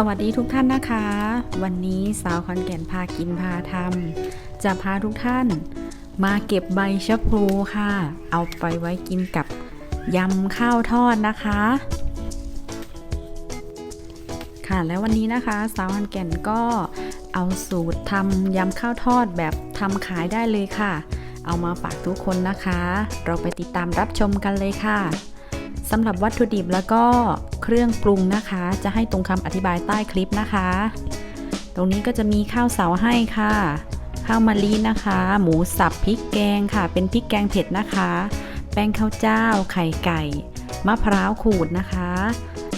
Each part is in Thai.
สวัสดีทุกท่านนะคะ วันนี้สาวคอนแก่นพากินพาทำจะพาทุกท่าน มาเก็บใบชะพลูค่ะ เอาไปไว้กินกับยำข้าวทอดนะคะ ค่ะและวันนี้นะคะ สาวคอนแก่นก็เอาสูตรทำยำข้าวทอดแบบทำขายได้เลยค่ะ เอามาฝากทุกคนนะคะ เราไปติดตามรับชมกันเลยค่ะสำหรับวัตถุดิบแล้วก็ เครื่องปรุงนะคะ จะให้ตรงคำอธิบายใต้คลิปนะคะ ตรงนี้ก็จะมีข้าวเสาให้ค่ะ ข้าวมะลินะคะ หมูสับพริกแกงค่ะ เป็นพริกแกงเผ็ดนะคะ แป้งข้าวเจ้า ไข่ไก่ มะพร้าวขูดนะคะ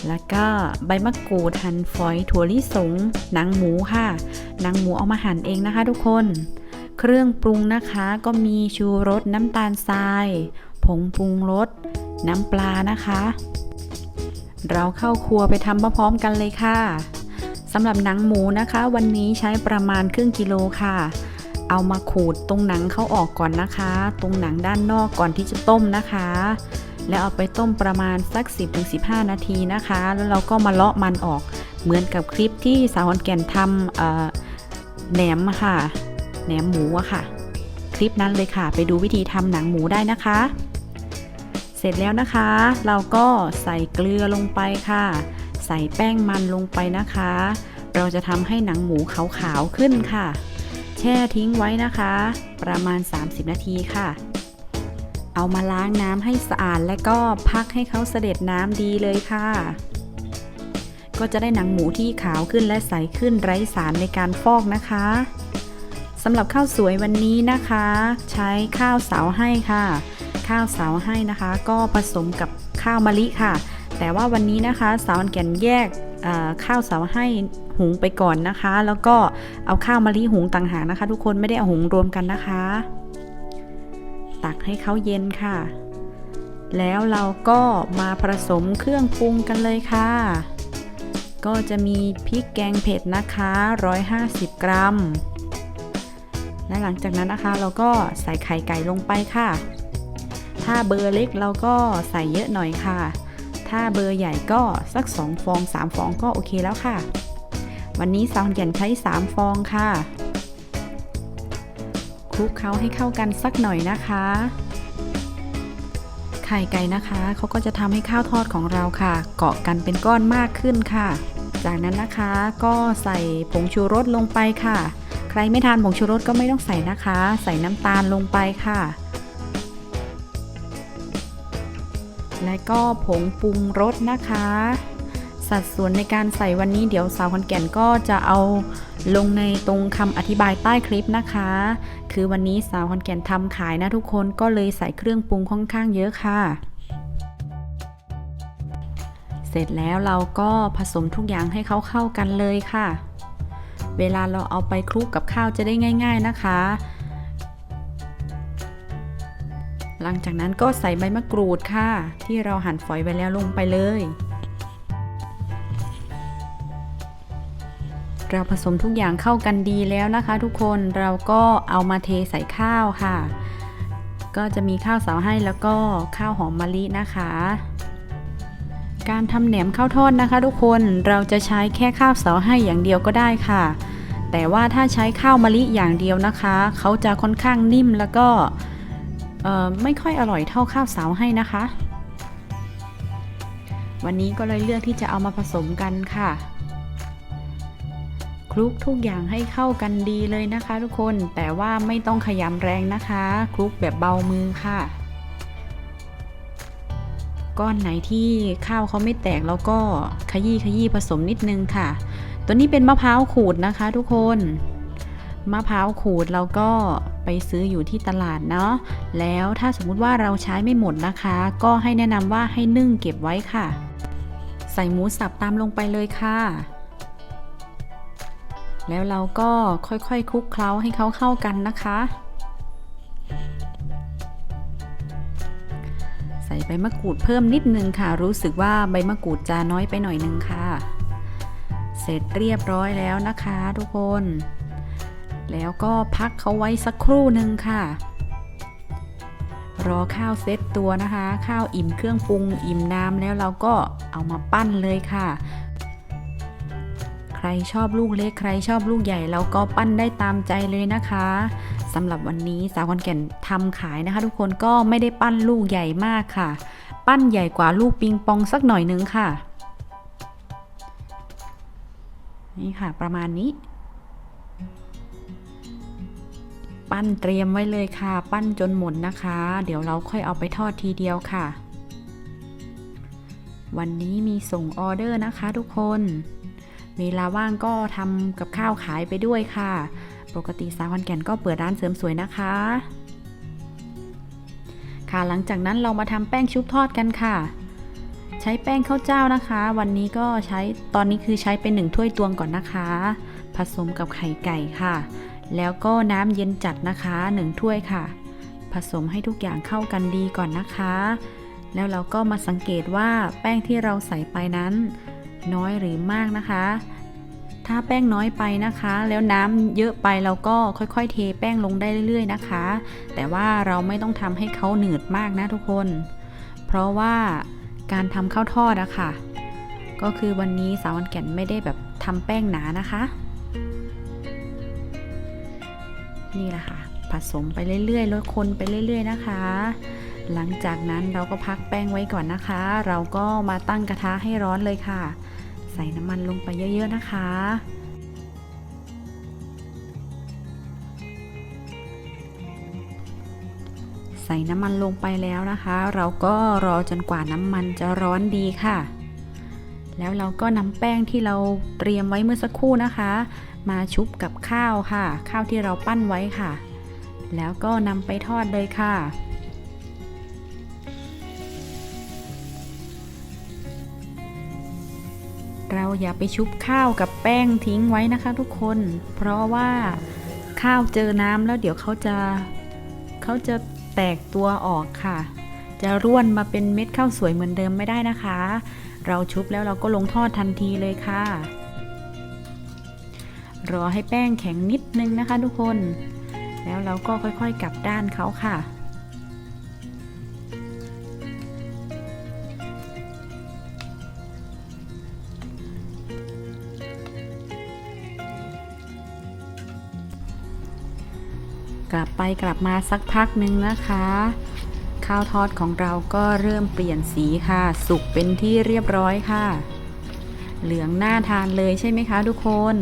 แล้วก็ใบมะกรูดหั่นฝอยถั่วลิสง หนังหมูค่ะ หนังหมูเอามาหั่นเองนะคะ ทุกคน เครื่องปรุงนะคะก็มีชูรสน้ำตาลทราย ผงปรุงรสน้ำปลานะคะ เราเข้าครัวไปทำพร้อมกันเลยค่ะสำหรับหนังหมูนะคะ วันนี้ใช้ประมาณครึ่งกิโลค่ะ เอามาขูดตรงหนังเข้าออกก่อนนะคะ ตรงหนังด้านนอกก่อนที่จะต้มนะคะ แล้วเอาไปต้มประมาณสัก 10-15 นาทีนะคะ แล้วเราก็มาเลาะมันออกเหมือนกับคลิปที่สาวฮอนแก่นทำแหนมค่ะแหนมหมูอะค่ะ คลิปนั้นเลยค่ะ ไปดูวิธีทำหนังหมูได้นะคะ เสร็จแล้วนะคะ เราก็ใส่เกลือลงไปค่ะ ใส่แป้งมันลงไปนะคะ เราจะทำให้หนังหมูขาวๆขึ้นค่ะ แช่ทิ้งไว้นะคะ ประมาณ 30 นาทีค่ะ เอามาล้างน้ำให้สะอาดและก็พักให้เขาเสด็จน้ำดีเลยค่ะ ก็จะได้หนังหมูที่ขาวขึ้นและใสขึ้นไร้สารในการฟอกนะคะสำหรับข้าวสวยวันนี้นะคะ ใช้ข้าวเสาให้ค่ะ ข้าวสาวให้นะคะ ก็ผสมกับข้าวมะลิค่ะ แต่ว่าวันนี้นะคะสาวแก่นแยกข้าวสาวให้หุงไปก่อนนะคะ แล้วก็เอาข้าวมะลิหุงต่างหากนะคะ ทุกคนไม่ได้เอาหุงรวมกันนะคะ ตักให้เขาเย็นค่ะ แล้วเราก็มาผสมเครื่องปรุงกันเลยค่ะ ก็จะมีพริกแกงเผ็ดนะคะ 150 กรัมและหลังจากนั้นนะคะเราก็ใส่ไข่ไก่ลงไปค่ะ ถ้าเบอร์เล็กเราก็ใส่เยอะหน่อยค่ะ ถ้าเบอร์ใหญ่ก็สัก 2 ฟอง 3 ฟองก็โอเคแล้วค่ะ วันนี้ซาวน์แก่นใช้ 3 ฟองค่ะ คลุกเคล้าให้เข้ากันสักหน่อยนะคะไข่ไก่นะคะเขาก็จะทำให้ข้าวทอดของเราค่ะ เกาะกันเป็นก้อนมากขึ้นค่ะ จากนั้นนะคะก็ใส่ผงชูรสลงไปค่ะ ใครไม่ทานผงชูรสก็ไม่ต้องใส่นะคะ ใส่น้ำตาลลงไปค่ะ และก็ผงปรุงรสนะคะ สัดส่วนในการใส่วันนี้เดี๋ยวสาวคอนแก่นก็จะเอาลงในตรงคำอธิบายใต้คลิปนะคะ คือวันนี้สาวคอนแก่นทำขายนะทุกคนก็เลยใส่เครื่องปรุงค่อนข้างเยอะค่ะ เสร็จแล้วเราก็ผสมทุกอย่างให้เขาเข้ากันเลยค่ะ เวลาเราเอาไปคลุกกับข้าวจะได้ง่าย ๆนะคะ หลังจากนั้นก็ใส่ใบมะกรูดค่ะ ที่เราหั่นฝอยไว้แล้วลงไปเลย เราผสมทุกอย่างเข้ากันดีแล้วนะคะ ทุกคนเราก็เอามาเทใส่ข้าวค่ะ ก็จะมีข้าวเสาให้แล้วก็ข้าวหอมมะลินะคะ การทำแหนมข้าวทอดนะคะ ทุกคนเราจะใช้แค่ข้าวเสาให้อย่างเดียวก็ได้ค่ะ แต่ว่าถ้าใช้ข้าวมะลิอย่างเดียวนะคะ เขาจะค่อนข้างนิ่มแล้วก็ ไม่ค่อยอร่อยเท่าข้าวสาวให้นะคะ วันนี้ก็เลยเลือกที่จะเอามาผสมกันค่ะ คลุกทุกอย่างให้เข้ากันดีเลยนะคะ ทุกคนแต่ว่าไม่ต้องขยำแรงนะคะ คลุกแบบเบามือค่ะ ก้อนไหนที่ข้าวเขาไม่แตกแล้วก็ขยี้ขยี้ผสมนิดนึงค่ะ ตัวนี้เป็นมะพร้าวขูดนะคะ ทุกคนมะพร้าวขูดเราก็ ซื้ออยู่ที่ตลาดเนาะแล้วถ้าสมมุติว่าเราใช้ไม่หมดนะคะ ก็ให้แนะนำว่าให้นึ่งเก็บไว้ค่ะ ใส่หมูสับตามลงไปเลยค่ะ แล้วเราก็ค่อยๆคลุกเคล้าให้เขาเข้ากันนะคะ ใส่ใบมะกรูดเพิ่มนิดนึงค่ะ รู้สึกว่าใบมะกรูดจะน้อยไปหน่อยนึงค่ะ เสร็จเรียบร้อยแล้วนะคะ ทุกคน แล้วก็พักเขาไว้สักครู่หนึ่งค่ะ รอข้าวเซตตัวนะคะ ข้าวอิ่มเครื่องปรุงอิ่มน้ำแล้วเราก็เอามาปั้นเลยค่ะ ใครชอบลูกเล็กใครชอบลูกใหญ่เราก็ปั้นได้ตามใจเลยนะคะสำหรับวันนี้สาวคอนแก่นทำขายนะคะ ทุกคนก็ไม่ได้ปั้นลูกใหญ่มากค่ะ ปั้นใหญ่กว่าลูกปิงปองสักหน่อยนึงค่ะ นี่ค่ะประมาณนี้ ปั้นเตรียมไว้เลยค่ะ ปั้นจนหมดนะคะ เดี๋ยวเราค่อยเอาไปทอดทีเดียวค่ะ วันนี้มีส่งออเดอร์นะคะทุกคนเวลาว่างก็ทำกับข้าวขายไปด้วยค่ะ ปกติสาวคอนแก่นก็เปิดร้านเสริมสวยนะคะ ค่ะหลังจากนั้นเรามาทำแป้งชุบทอดกันค่ะ ใช้แป้งข้าวเจ้านะคะ วันนี้ก็ใช้ตอนนี้คือใช้เป็นหนึ่งถ้วยตวงก่อนนะคะ ผสมกับไข่ไก่ค่ะ แล้วก็น้ำเย็นจัดนะคะหนึ่งถ้วยค่ะ ผสมให้ทุกอย่างเข้ากันดีก่อนนะคะ แล้วเราก็มาสังเกตว่าแป้งที่เราใส่ไปนั้น น้อยหรือมากนะคะ ถ้าแป้งน้อยไปนะคะ แล้วน้ำเยอะไปเราก็ค่อยๆ เทแป้งลงได้เรื่อย ๆ นะคะ แต่ว่าเราไม่ต้องทำให้เขาหนืดมากนะทุกคน เพราะว่าการทำข้าวทอดอะค่ะก็คือวันนี้สาววันแก่นไม่ได้แบบทำแป้งหนานะคะ นี่แหละค่ะ ผสมไปเรื่อยๆลดคนไปเรื่อย ๆ นะคะ หลังจากนั้นเราก็พักแป้งไว้ก่อนนะคะ เราก็มาตั้งกระทะให้ร้อนเลยค่ะ ใส่น้ำมันลงไปเยอะ ๆ นะคะใส่น้ำมันลงไปแล้วนะคะ เราก็รอจนกว่าน้ำมันจะร้อนดีค่ะ แล้วเราก็นำแป้งที่เราเตรียมไว้เมื่อสักครู่นะคะ มาชุบกับข้าวค่ะ ข้าวที่เราปั้นไว้ค่ะ แล้วก็นำไปทอดเลยค่ะ เราอย่าไปชุบข้าวกับแป้งทิ้งไว้นะคะทุกคน เพราะว่าข้าวเจอน้ำแล้วเดี๋ยวเขาจะเขาจะแตกตัวออกค่ะ จะร่วนมาเป็นเม็ดข้าวสวยเหมือนเดิมไม่ได้นะคะ เราชุบแล้วเราก็ลงทอดทันทีเลยค่ะ รอให้แป้งแข็งนิดนึงนะคะทุกคน แล้วเราก็ค่อยๆกลับด้านเขาค่ะกลับไปกลับมาสักพักหนึ่งนะคะ ข้าวทอดของเราก็เริ่มเปลี่ยนสีค่ะ สุกเป็นที่เรียบร้อยค่ะ เหลืองน่าทานเลยใช่ไหมคะทุกคน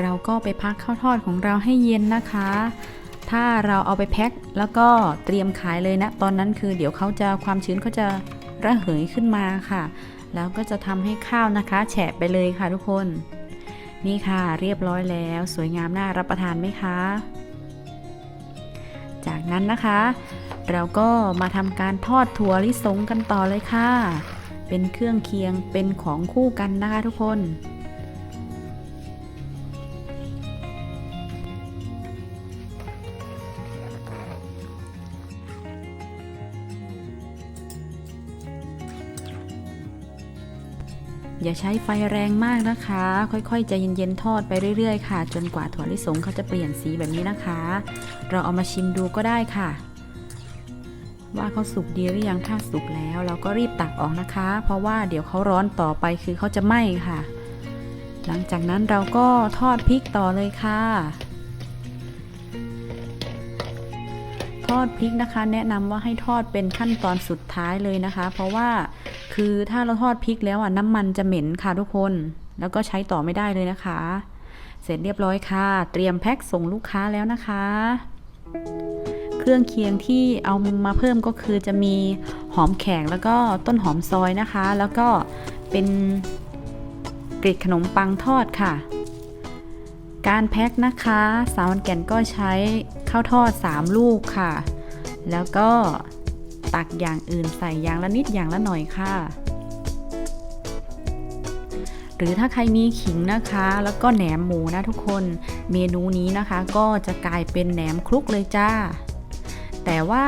เราก็ไปพักข้าวทอดของเราให้เย็นนะคะ ถ้าเราเอาไปแพ็คแล้วก็เตรียมขายเลยนะ ตอนนั้นคือเดี๋ยวเขาจะความชื้นเขาจะระเหยขึ้นมาค่ะ แล้วก็จะทำให้ข้าวนะคะ แฉะไปเลยค่ะทุกคน นี่ค่ะเรียบร้อยแล้ว สวยงามน่ารับประทานไหมคะ จากนั้นนะคะ เราก็มาทำการทอดถั่วลิสงกันต่อเลยค่ะ เป็นเครื่องเคียงเป็นของคู่กันนะคะทุกคน อย่าใช้ไฟแรงมากนะคะ ค่อยๆใจเย็นๆทอดไปเรื่อยๆค่ะ จนกว่าถั่วลิสงเขาจะเปลี่ยนสีแบบนี้นะคะ เราเอามาชิมดูก็ได้ค่ะ ว่าเขาสุกดีหรือยังถ้าสุกแล้ว เราก็รีบตักออกนะคะ เพราะว่าเดี๋ยวเขาร้อนต่อไปคือเขาจะไหม้ค่ะ หลังจากนั้นเราก็ทอดพริกต่อเลยค่ะทอดพริกนะคะ แนะนำว่าให้ทอดเป็นขั้นตอนสุดท้ายเลยนะคะ เพราะว่า คือถ้าเราทอดพริกแล้วอะน้ำมันจะเหม็นค่ะทุกคน แล้วก็ใช้ต่อไม่ได้เลยนะคะ เสร็จเรียบร้อยค่ะ เตรียมแพ็คส่งลูกค้าแล้วนะคะ เครื่องเคียงที่เอามาเพิ่มก็คือจะมีหอมแขกแล้วก็ต้นหอมซอยนะคะ แล้วก็เป็นกรีดขนมปังทอดค่ะ การแพ็คนะคะ สาววันแก่นก็ใช้ข้าวทอด 3 ลูกค่ะ แล้วก็ ตักอย่างอื่นใส่อย่างละนิดอย่างละหน่อยค่ะ หรือถ้าใครมีขิงนะคะ แล้วก็แหนมหมูนะทุกคน เมนูนี้นะคะก็จะกลายเป็นแหนมคลุกเลยจ้า แต่ว่า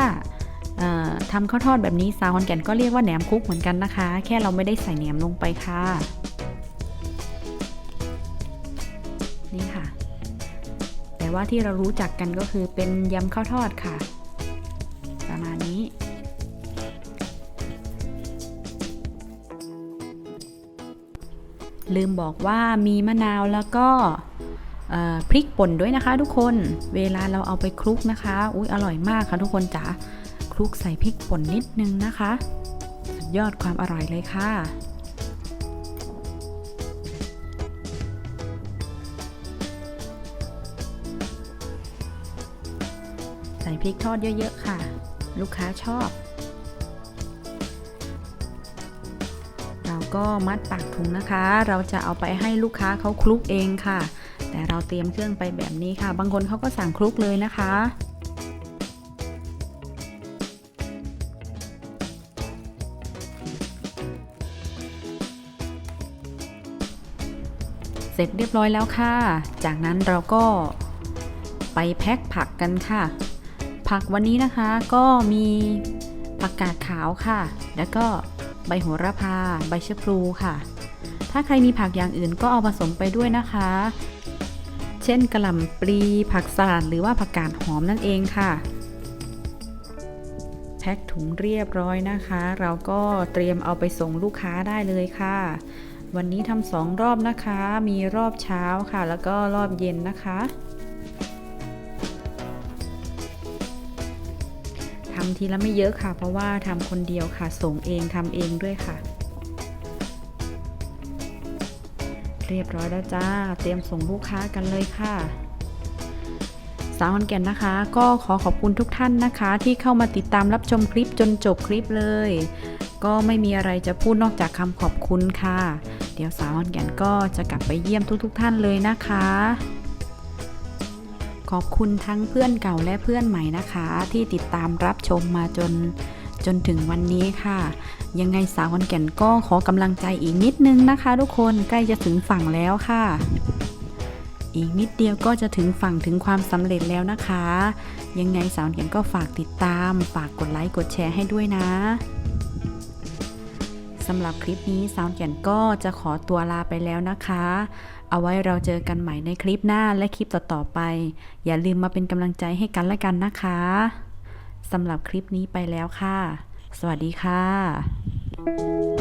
ทำข้าวทอดแบบนี้สาวคนแก่นก็เรียกว่าแหนมคลุกเหมือนกันนะคะ แค่เราไม่ได้ใส่แหนมลงไปค่ะ นี่ค่ะ แต่ว่าที่เรารู้จักกันก็คือเป็นยำข้าวทอดค่ะ ลืมบอกว่ามีมะนาวแล้วก็พริกป่นด้วยนะคะ ทุกคน เวลาเราเอาไปคลุกนะคะ อุ้ยอร่อยมากค่ะทุกคนจ๋า คลุกใส่พริกป่นนิดนึงนะคะ สุดยอดความอร่อยเลยค่ะ ใส่พริกทอดเยอะๆค่ะ ลูกค้าชอบ ก็มัดปากถุงนะคะ เราจะเอาไปให้ลูกค้าเขาคลุกเองค่ะ แต่เราเตรียมเครื่องไปแบบนี้ค่ะ บางคนเขาก็สั่งคลุกเลยนะคะเสร็จเรียบร้อยแล้วค่ะ จากนั้นเราก็ไปแพ็คผักกันค่ะ ผักวันนี้นะคะก็มีผักกาดขาวค่ะ แล้วก็ ใบโหระพา ใบชะพลูค่ะ ถ้าใครมีผักอย่างอื่นก็เอาผสมไปด้วยนะคะ เช่นกระหล่ำปลี ผักสลัดหรือว่าผักกาดหอมนั่นเองค่ะ แพ็คถุงเรียบร้อยนะคะ เราก็เตรียมเอาไปส่งลูกค้าได้เลยค่ะ วันนี้ทำสองรอบนะคะ มีรอบเช้าค่ะ แล้วก็รอบเย็นนะคะ ทำทีละไม่เยอะค่ะ เพราะว่าทำคนเดียวค่ะ ส่งเองทำเองด้วยค่ะ เรียบร้อยแล้วจ้า เตรียมส่งลูกค้ากันเลยค่ะสาวขอนแก่นนะคะ ก็ขอขอบคุณทุกท่านนะคะ ที่เข้ามาติดตามรับชมคลิปจนจบคลิปเลย ก็ไม่มีอะไรจะพูดนอกจากคำขอบคุณค่ะ เดี๋ยวสาวขอนแก่นก็จะกลับไปเยี่ยมทุกๆทท่านเลยนะคะ อบคุณทั้งเพื่อนเก่าและเพื่อนใหม่นะคะ ที่ติดตามรับชมมาจนจนถึงวันนี้ค่ะ ยังไงสาวขอนแก่นก็ขอกำลังใจอีกนิดนึงนะคะ ทุกคนใกล้จะถึงฝั่งแล้วค่ะ อีกนิดเดียวก็จะถึงฝั่งถึงความสำเร็จแล้วนะคะ ยังไงสาวขอนแก่นก็ฝากติดตาม ฝากกดไลค์กดแชร์ให้ด้วยนะสำหรับคลิปนี้สาวแก่นก็จะขอตัวลาไปแล้วนะคะ เอาไว้เราเจอกันใหม่ในคลิปหน้าและคลิปต่อๆไป อย่าลืมมาเป็นกำลังใจให้กันและกันนะคะสำหรับคลิปนี้ไปแล้วค่ะ สวัสดีค่ะ